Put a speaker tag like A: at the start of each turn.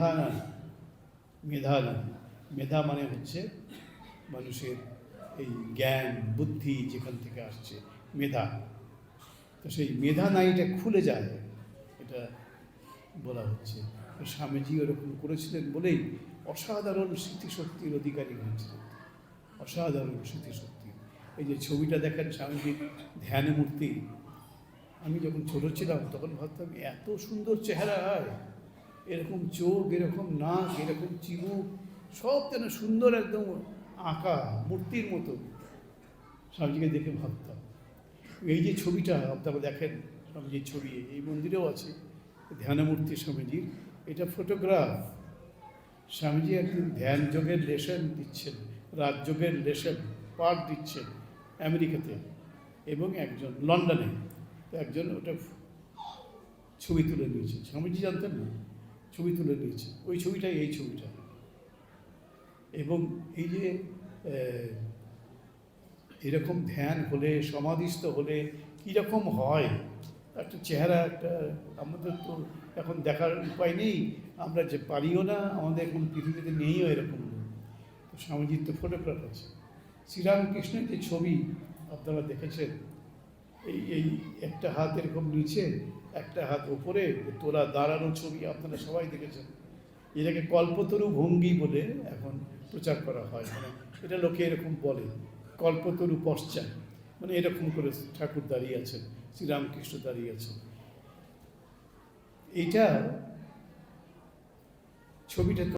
A: মেধা না মেধা মেধা মানে হচ্ছে মানুষের এই জ্ঞান, বুদ্ধি যেখান থেকে আসছে, মেধা। তো সেই মেধা নাইটা খুলে যায়, এটা বলা হচ্ছে। তো স্বামীজি ওরকম করেছিলেন বলেই অসাধারণ স্মৃতিশক্তির অধিকারী হয়েছিলেন। অসাধারণ স্মৃতিশক্তি। এই যে ছবিটা দেখেন স্বামীজির ধ্যান মূর্তি। আমি যখন ছোট ছিলাম তখন ভাবতাম, এত সুন্দর চেহারা হয় এরকম চোখ, এরকম নাক, এরকম চিবুক সব যেন সুন্দর একদম আঁকা, মূর্তির মতো। স্বামীজিকে দেখে ভাবতাম এই যে ছবিটা আপনারা দেখেন, স্বামীজির ছবি, এই মন্দিরেও আছে, ধ্যানমূর্তি স্বামীজির। এটা ফটোগ্রাফ। স্বামীজি একদিন ধ্যান যোগের লেসন দিচ্ছেন রাজযোগের লেসন, পাঠ দিচ্ছেন আমেরিকাতে, এবং একজন লন্ডনে। একজন ওটা ছবি তুলে নিয়েছে স্বামীজি জানতেন না। ছবি তুলে নিয়েছে। ওই ছবিটাই এই ছবিটা। এবং এই যে এরকম ধ্যান হলে, সমাধিস্থ হলে কীরকম হয়? একটা চেহারা, একটা, আমাদের তো এখন দেখার উপায় নেই। আমরা যে পারিও না, আমাদের এখন পৃথিবীতে নেইও এরকম স্বামীজির তো ফটোগ্রাফ আছে। শ্রীরামকৃষ্ণের যে ছবি আপনারা দেখেছেন এই এই একটা হাত এরকম নিচে, একটা হাত ওপরে তোরা দাঁড়ানো ছবি আপনারা সবাই দেখেছেন। এটাকে কল্পতরু ভঙ্গি বলে এখন প্রচার করা হয়। এটা লোকে এরকম বলে, কল্পতরু পশ্চাৎ। মানে এরকম করে ঠাকুর দাঁড়িয়ে আছেন, শ্রীরামকৃষ্ণ দাঁড়িয়ে আছেন। এইটা ছবিটা